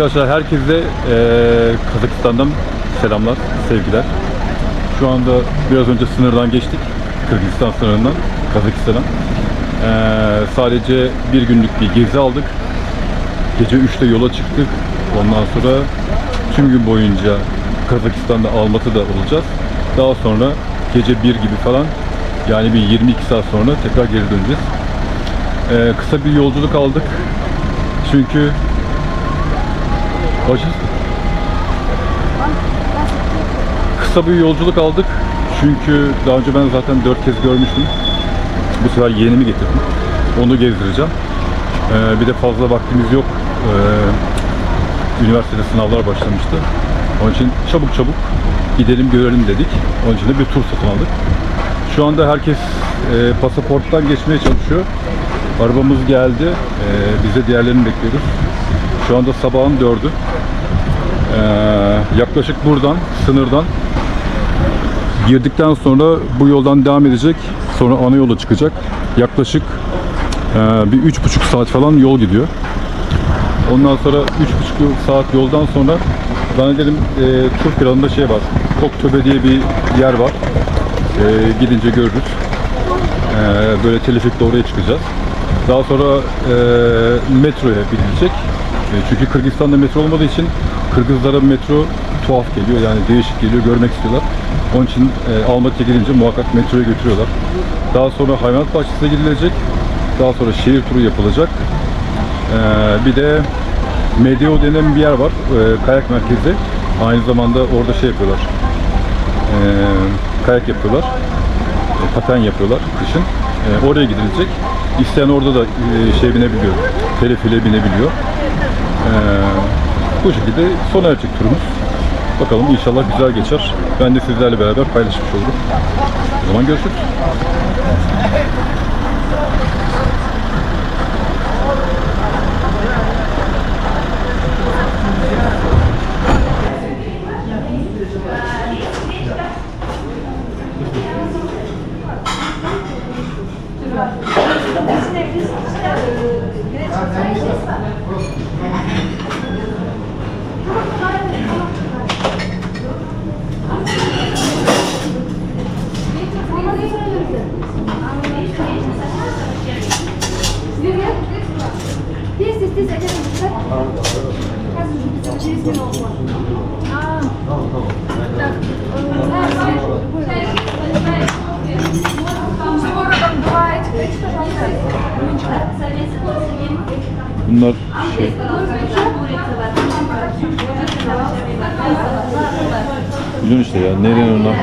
Arkadaşlar herkese eee, Kazakistan'dan selamlar, sevgiler. Şu anda biraz önce sınırdan geçtik. Kırgızistan sınırından Kazakistan'a. Eee, sadece bir günlük bir gezi aldık. Gece 3'te yola çıktık. Ondan sonra tüm gün boyunca Kazakistan'da Almatı'da olacağız. Daha sonra gece 1 gibi falan yani bir 22 saat sonra tekrar geri döneceğiz. Eee, kısa bir yolculuk aldık. Çünkü Bacız. Kısa bir yolculuk aldık. Çünkü daha önce ben zaten dört kez görmüştüm. Bu sefer yeğenimi getirdim. Onu gezdireceğim. Ee, bir de fazla vaktimiz yok. Ee, üniversitede sınavlar başlamıştı. Onun için çabuk çabuk gidelim görelim dedik. Onun için de bir tur satın aldık. Şu anda herkes e, pasaporttan geçmeye çalışıyor. Arabamız geldi. E, biz de diğerlerini bekliyoruz. Şu anda sabahın dördü. Ee, yaklaşık buradan, sınırdan girdikten sonra bu yoldan devam edecek. Sonra ana yola çıkacak. Yaklaşık e, bir üç buçuk saat falan yol gidiyor. Ondan sonra üç buçuk saat yoldan sonra zannederim e, tur planında şey var. Koktöbe diye bir yer var. E, gidince görürüz. E, böyle telefikle oraya çıkacağız. Daha sonra e, metroya binilecek. E, çünkü Kırgızistan'da metro olmadığı için Kırgızlara metro tuhaf geliyor yani değişik geliyor görmek istiyorlar. Onun için e, Almatı'ya gidince muhakkak metroya götürüyorlar. Daha sonra hayvanat bahçesine gidilecek. Daha sonra şehir turu yapılacak. E, bir de Medeo denen bir yer var. e, kayak merkezi. Aynı zamanda orada şey yapıyorlar. E, kayak yapıyorlar. E, paten yapıyorlar kışın. E, oraya gidilecek. İsteyen orada da e, şey binebiliyor. Telefile binebiliyor. E, bu şekilde sona erecek turumuz. Bakalım inşallah güzel geçer. Ben de sizlerle beraber paylaşmış olurum. O zaman görüşürüz. Grande. İşte ya nereden ona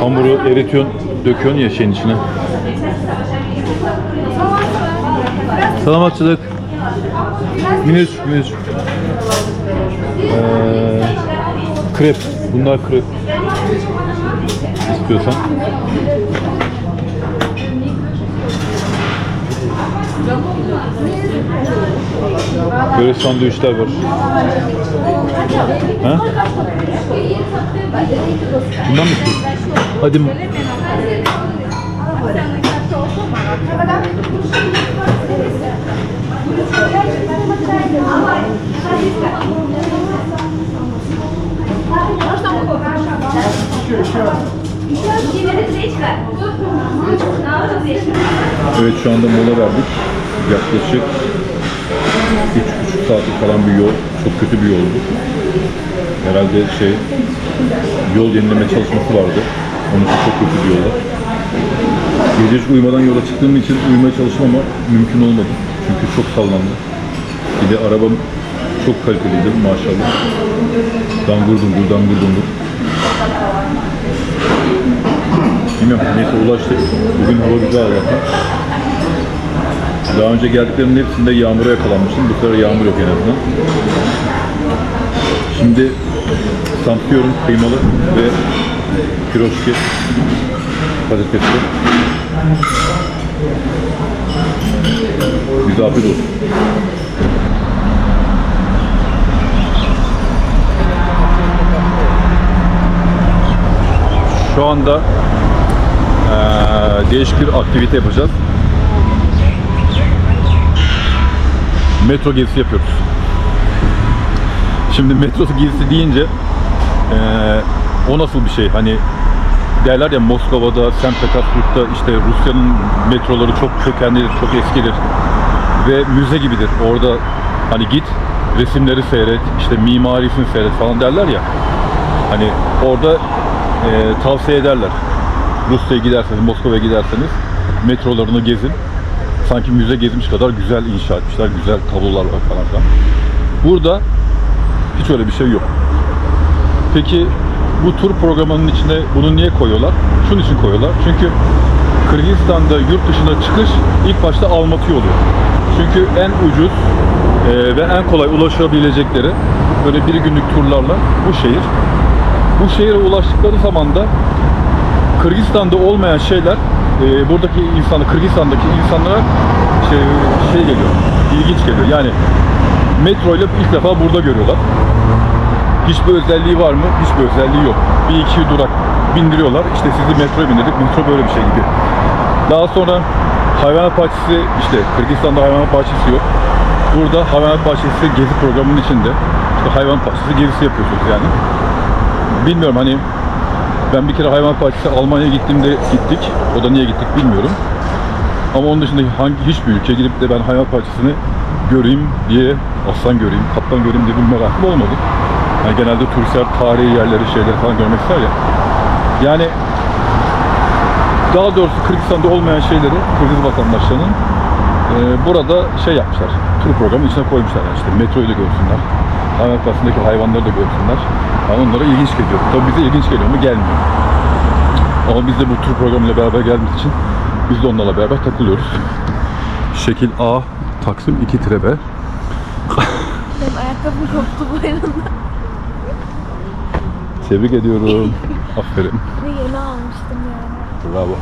hamuru eritiyorsun, döküyorsun ya şeyin içine. Salamatçılık. Minüz, minüz. Ee, krep. Bunlar krep. İstiyorsan. Böyle sandviçler var. Ha? Bundan mı istiyorsun? Hadi Evet şu anda mola verdik. Yaklaşık 3,5 saatlik falan bir yol. Çok kötü bir yoldu. Herhalde şey yol yenileme çalışması vardı. Onun için çok kötü bir yolda. Gece hiç uyumadan yola çıktığım için uyumaya çalıştım ama mümkün olmadı. Çünkü çok sallandı. Bir de arabam çok kaliteliydi maşallah. Dangur dungur dangur dungur. Bilmiyorum neyse ulaştık. Bugün hava güzel Allah'tan. Daha önce geldiklerinin hepsinde yağmura yakalanmıştım. Bu sefer yağmur yok en azından. Şimdi samsiyorum kıymalı ve piroşki patatesli. Bize afiyet olsun. Şu anda eee, değişik bir aktivite yapacağız. Metro gezisi yapıyoruz. Şimdi metro gezisi deyince eee, o nasıl bir şey? Hani derler ya Moskova'da, St. Petersburg'da işte Rusya'nın metroları çok kökenlidir, çok eskidir ve müze gibidir. Orada hani git resimleri seyret, işte mimarisini seyret falan derler ya. Hani orada e, tavsiye ederler. Rusya'ya giderseniz, Moskova'ya giderseniz metrolarını gezin. Sanki müze gezmiş kadar güzel inşa etmişler, güzel tablolar var falan filan. Burada hiç öyle bir şey yok. Peki bu tur programının içine bunu niye koyuyorlar? Şunun için koyuyorlar. Çünkü Kırgızistan'da yurt dışına çıkış ilk başta Almatı oluyor. Çünkü en ucuz e, ve en kolay ulaşabilecekleri böyle bir günlük turlarla bu şehir. Bu şehire ulaştıkları zaman da Kırgızistan'da olmayan şeyler e, buradaki insanı, Kırgızistan'daki insanlara şey, şey geliyor, ilginç geliyor. Yani metro ile ilk defa burada görüyorlar. Hiçbir özelliği var mı? Hiçbir özelliği yok. Bir iki durak bindiriyorlar. İşte sizi metroya bindirdik. Metro böyle bir şey gibi. Daha sonra hayvanat bahçesi işte Kırgızistan'da hayvanat bahçesi yok. Burada hayvanat bahçesi gezi programının içinde. İşte hayvanat bahçesi gezisi yapıyorsunuz yani. Bilmiyorum hani ben bir kere hayvanat bahçesi Almanya'ya gittiğimde gittik. O da niye gittik bilmiyorum. Ama onun dışında hangi hiçbir ülkeye gidip de ben hayvanat bahçesini göreyim diye aslan göreyim, kaplan göreyim diye bir merakım olmadı. Yani genelde turistler tarihi yerleri, şeyleri falan görmek ister ya. Yani daha doğrusu Kırgızistan'da olmayan şeyleri Kırgız vatandaşlarının e, burada şey yapmışlar. Tur programının içine koymuşlar yani işte metroyu da görsünler. Hayvanat bahçesindeki hayvanları da görsünler. Yani onlara ilginç geliyor. Tabii bize ilginç geliyor mu? Gelmiyor. Ama biz de bu tur programıyla beraber geldiğimiz için biz de onlarla beraber takılıyoruz. Şekil A, Taksim 2 tire B. Benim ayakkabım koptu bu yanında. Tebrik ediyorum. Aferin. Ve yeni almıştım yani. Bravo.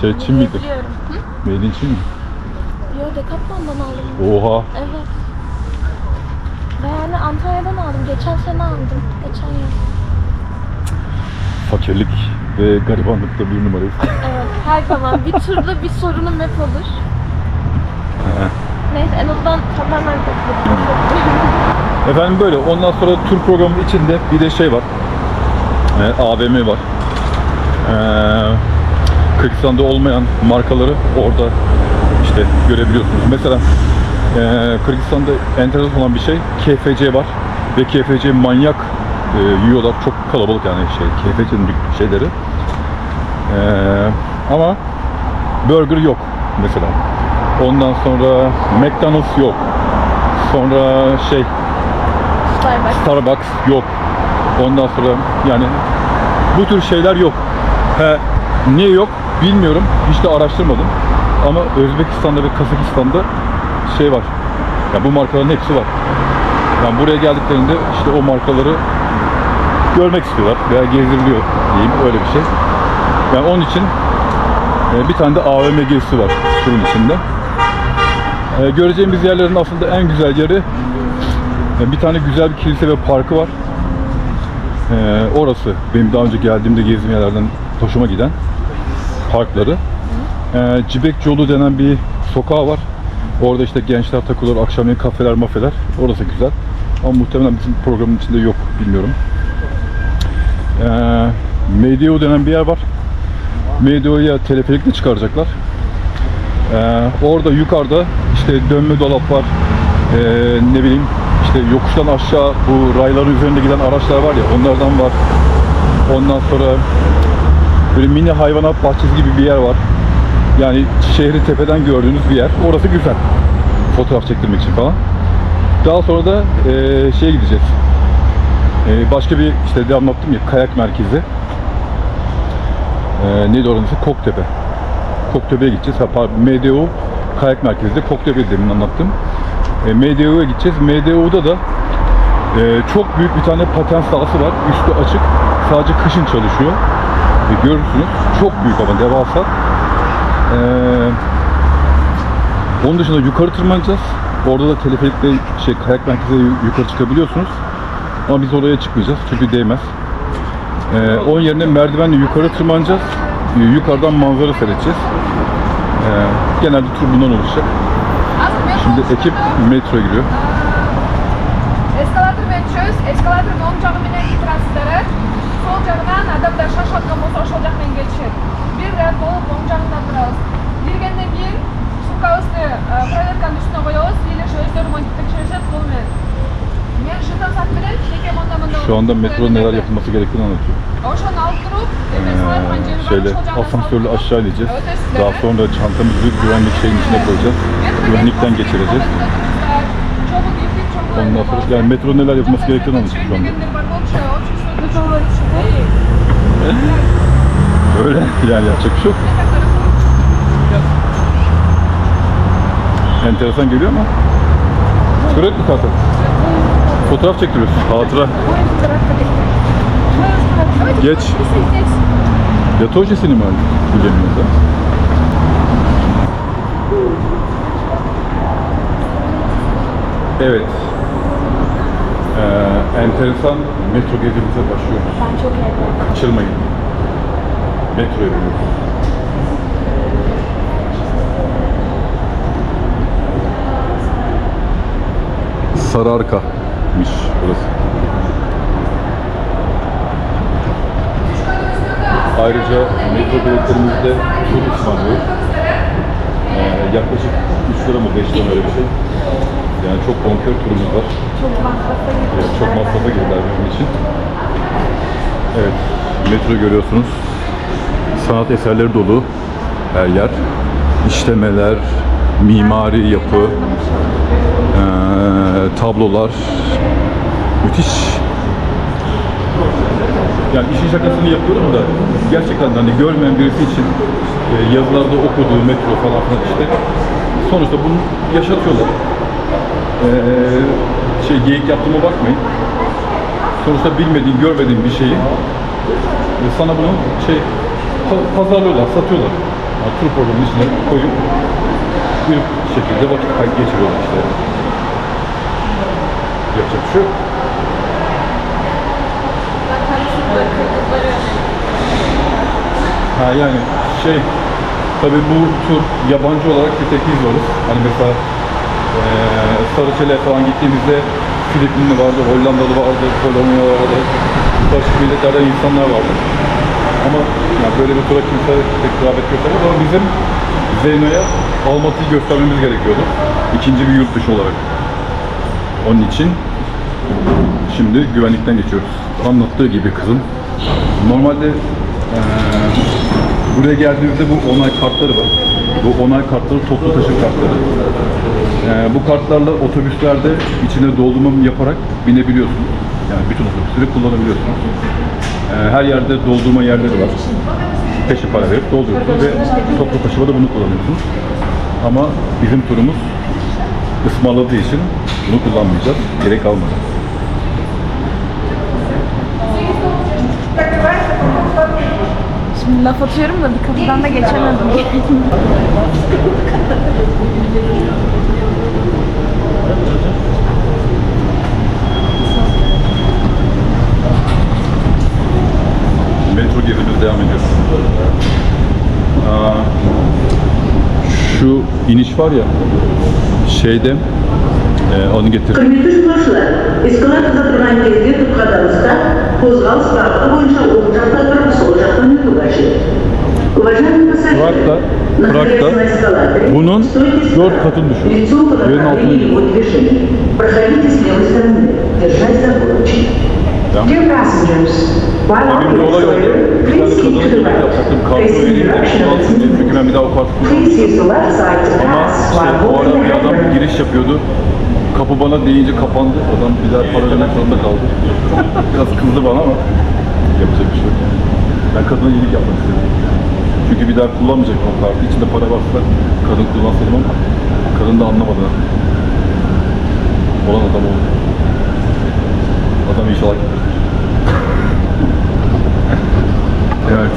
Şey Çin miydi? Biliyorum. Hı? Made in Çin mi? Yo Decathlon'dan aldım. Oha. Evet. Ve yani Antalya'dan aldım. Geçen sene aldım. Geçen yıl. Fakirlik ve garibanlıkta bir numarayız. Evet. Her zaman bir turda bir sorunum hep olur. Neyse en azından tamamen kurtuldum. Efendim böyle. Ondan sonra tur programının içinde bir de şey var. Ee, AVM var. Ee, Kırgızistan'da olmayan markaları orada işte görebiliyorsunuz. Mesela ee, Kırgızistan'da enteresan olan bir şey KFC var ve KFC manyak e, yiyorlar. Çok kalabalık yani şey KFC'nin şeyleri. Ee, ama burger yok mesela. Ondan sonra McDonald's yok. Sonra şey Starbucks. Starbucks yok. Ondan sonra yani bu tür şeyler yok. He, niye yok bilmiyorum. Hiç de araştırmadım. Ama Özbekistan'da ve Kazakistan'da şey var. Ya bu markaların hepsi var. Yani buraya geldiklerinde işte o markaları görmek istiyorlar veya gezdiriliyor diyeyim öyle bir şey. Yani onun için e, bir tane de AVM gezisi var turun içinde. E, göreceğimiz yerlerin aslında en güzel yeri E, Bir tane güzel bir kilise ve parkı var. Orası benim daha önce geldiğimde gezdiğim yerlerden hoşuma giden parkları. Cibek Yolu denen bir sokağı var. Orada işte gençler takılır, akşamleyin kafeler, mafeler. Orası güzel. Ama muhtemelen bizim programın içinde yok, bilmiyorum. Ee, Medio denen bir yer var. Medio'ya teleferikle çıkaracaklar. Ee, orada yukarıda işte dönme dolap var. Ee, ne bileyim işte yokuştan aşağı bu rayların üzerinde giden araçlar var ya onlardan var. Ondan sonra böyle mini hayvanat bahçesi gibi bir yer var. Yani şehri tepeden gördüğünüz bir yer. Orası güzel. Fotoğraf çektirmek için falan. Daha sonra da eee şeye gideceğiz. Eee, başka bir işte de anlattım ya kayak merkezi. Eee neydi oranın? Koktepe. Koktepe'ye gideceğiz. Ha, MDO kayak merkezinde Koktepe demin anlattım. E, MDO'ya gideceğiz. MDO'da da e, çok büyük bir tane paten sahası var. Üstü açık. Sadece kışın çalışıyor. E, görürsünüz. Çok büyük ama devasa. Ee, onun dışında yukarı tırmanacağız. Orada da teleferikle şey kayak merkezine yukarı çıkabiliyorsunuz. Ama biz oraya çıkmayacağız çünkü değmez. Ee, onun yerine merdivenle yukarı tırmanacağız. Ee, yukarıdan manzara seyredeceğiz. Ee, genelde tur bundan oluşacak. Şimdi ekip metroya giriyor. Eskalator metroyuz. Eskalatorun on camine itiraz ederek sol camına adam da şaşırtma motor şolacak ben Бир ряд болуп оң жагында турабыз. Киргенден кийин сумкабызды проверканын үстүнө коебуз, или же өздөрү монтип текшеришет бул менен. Мен жыдан сат менен эки монда монда. Şu anda metro neler yapılması gerektiğini anlatıyor. Ошону алып туруп, эме салаткан жери Ee, бар, şeyle ошол жагына asansörle салып aşağı ineceğiz. Ötesinde Daha sonra çantamızı güvenlik şeyin içine koyacağız. Güvenlikten geçireceğiz. Ondan sonra yani metro neler yapılması gerektiğini anlatıyor şu anda. böyle yani yapacak bir şey yok. Enteresan geliyor ama. Kredi mi kartı? Fotoğraf çektiriyorsun. Hatıra. Geç. Yatı ojesini mi aldın? Bilemiyoruz Evet. Ee, enteresan metro gezimize başlıyoruz. Ben çok heyecanlıyım. Kaçırmayın. Metroya biniyoruz. Sarıarka'mış burası. Ayrıca metro biletlerimizde tur ısmarlıyoruz. Ee, yaklaşık 3 lira mı 5 lira öyle bir şey. Yani çok bonkör turumuz var. Çok masrafta Evet, çok masrafa girdiler bizim için. Evet, metro görüyorsunuz. Sanat eserleri dolu her yer. İşlemeler, mimari yapı, eee, tablolar. Müthiş. Yani işin şakasını yapıyorum da gerçekten hani görmeyen birisi için e, yazılarda okuduğu metro falan filan işte sonuçta bunu yaşatıyorlar. Eee şey geyik yaptığıma bakmayın. Sonuçta bilmediğin, görmediğin bir şeyi e, sana bunu şey pazarlıyorlar, satıyorlar. Yani tur programının içine koyup bir şekilde vakit geçiriyorlar işte. Yapacak bir şey yok. Ha yani şey tabii bu tur yabancı olarak bir tek biz varız. Hani mesela eee Sarıçel'e falan gittiğimizde Filipinli vardı, Hollandalı vardı, Polonyalı vardı. Başka milletlerden insanlar vardı. Ama yani böyle bir tura kimse pek rağbet göstermedi ama bizim Zeyno'ya Almatı'yı göstermemiz gerekiyordu. İkinci bir yurt dışı olarak. Onun için şimdi güvenlikten geçiyoruz. Anlattığı gibi kızın. Normalde eee, buraya geldiğimizde bu onay kartları var. Bu onay kartları toplu taşım kartları. Eee, bu kartlarla otobüslerde içine doldurma yaparak binebiliyorsunuz. Yani bütün otobüsleri kullanabiliyorsunuz. Eee, her yerde doldurma yerleri var. Peşi para verip dolduruyorsunuz ve toplu taşımada bunu kullanıyorsunuz. Ama bizim turumuz ısmarladığı için bunu kullanmayacağız. Gerek kalmadı. Şimdi laf atıyorum da bir kapıdan da geçemedim. devam ediyoruz. Aa, şu iniş var ya şeyde e, onu getir. Құрметті жолаушылар, эскалаторда тұрған кезде тұтқадарыңызда қозғалыс бағыты бойынша оң жақта тұрып сол жақтан өту қажет. Уважаемые Праг'da, пассажиры, Prag'da находясь на эскалаторе, bunun стойте dört справа, katını düşün. лицом по Yerin altına направлению Dear passengers, while on the escalator, please keep to the right, facing the direction of its movement. Please use the left side to pass while holding the adam giriş yapıyordu. Kapı bana deyince kapandı. Adam bir daha para vermek zorunda kaldı. Biraz kızdı bana ama yapacak bir şey yok. Ben kadına iyilik yapmak istedim. Çünkü bir daha kullanmayacak o kartı. İçinde para varsa kadın kullansaydım ama kadın da anlamadı. Olan adam oldu. Adam inşallah gitmiştir. evet.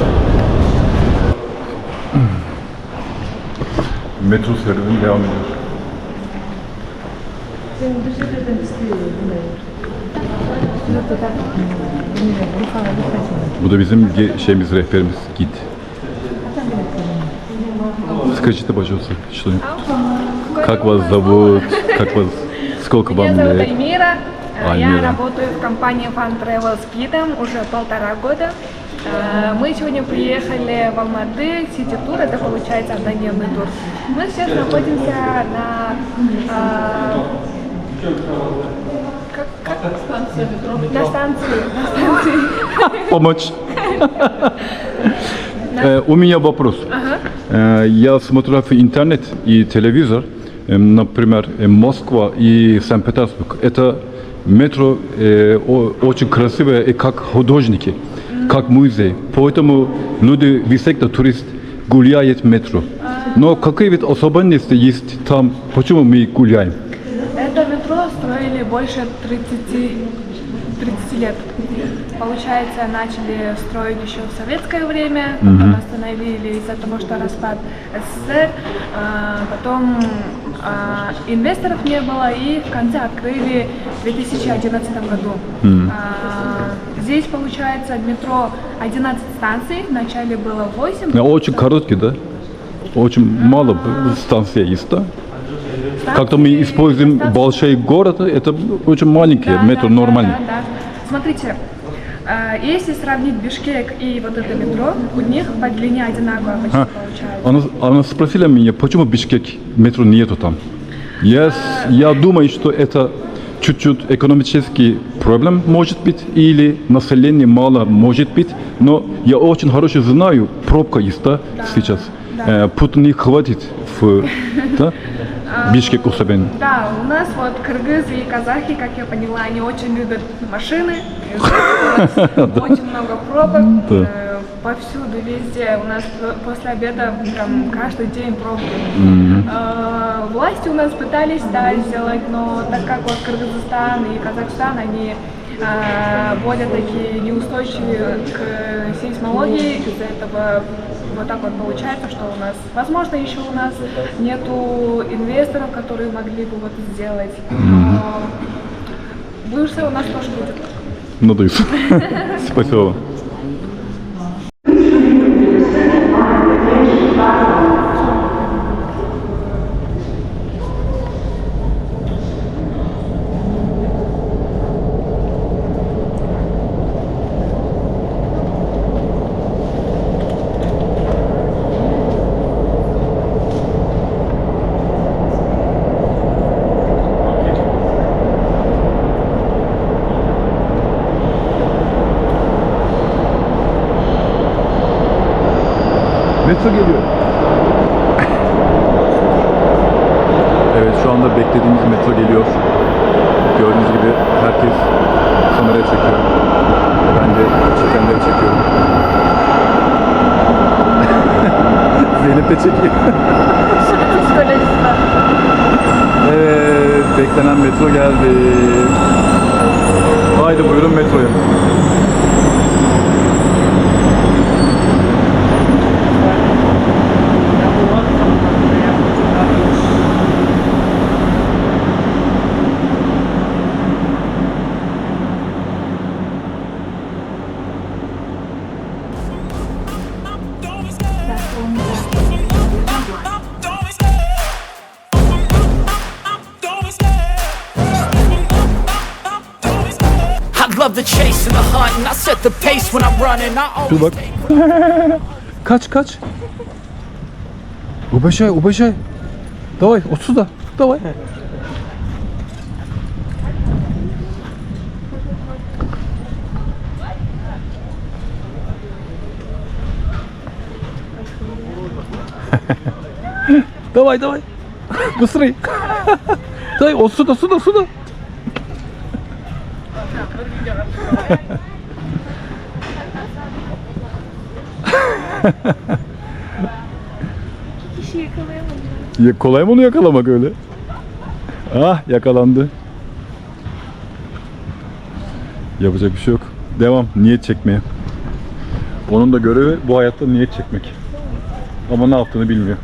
Metro serüveni devam ediyor. Bu da bizim ge- şeyimiz, rehberimiz. Git. Скажите, пожалуйста, что-нибудь. Как вас зовут? Как вас? Сколько вам Меня зовут лет? Я работаю в компании Fun Travel с гидом уже полтора года. Э, Мы сегодня приехали в Алматы, сити-тур, это получается однодневный тур. Мы сейчас находимся на... э, как- как? На станции. На станции. Помочь. Э, У меня вопрос. Я смотрю в интернет и телевизор, э, например, Москва и Санкт-Петербург. Это метро э, очень красивое и как художники, как музей. Поэтому люди всегда турист гуляет в метро. Но какие ведь особенности есть там? Почему мы гуляем? Это метро строили больше 30, 30 лет. Получается, начали строить еще в советское время, потом остановили из-за того, что распад СССР, а, потом инвесторов не было и в конце открыли в 2011 году. А, Здесь получается метро 11 станций, вначале было 8. Э, Очень короткий, да? Очень мало станций есть, да? Как-то мы используем большой город, это очень маленькие, Да, метро да, да. Смотрите, а, если сравнить Бишкек и вот это метро, у них по длине одинаково почти А, получается. она, она спросила меня, почему в Бишкеке метро нету там. Я, с- я думаю, что это чуть-чуть экономический проблем может быть, или население мало может быть, но я очень хорошо знаю, пробка есть, да, сейчас. Э, путь не хватит в да, Бишкек особенно. Да, у нас вот кыргызы и казахи, как я поняла, они очень любят машины. У нас Очень много пробок. Э, Повсюду, везде. У нас после обеда прям каждый день пробки. Э, Власти у нас пытались, да, сделать, но так как вот Кыргызстан и Казахстан, они э, более такие неустойчивые к сейсмологии, из-за этого вот так вот получается, что у нас, возможно, еще у нас нету инвесторов, которые могли бы вот сделать. Но Выше у нас тоже будет. Надеюсь. Спасибо. Metro geliyor. Evet şu anda beklediğimiz metro geliyor. Gördüğünüz gibi herkes kameraya çekiyor. Ben de çekenleri çekiyorum. Zeynep de çekiyor. evet beklenen metro geldi. Haydi buyurun metroya. Dur bak. take kaç kaç. Убежай, убежай. Давай, от сюда. Давай. давай, давай. Быстрей. Давай, от сюда, сюда, сюда. Kişi yakalayamadım. Ya kolay mı onu yakalamak öyle? Ah yakalandı. Yapacak bir şey yok. Devam. Niyet çekmeye. Onun da görevi bu hayatta niyet çekmek. Ama ne yaptığını bilmiyor.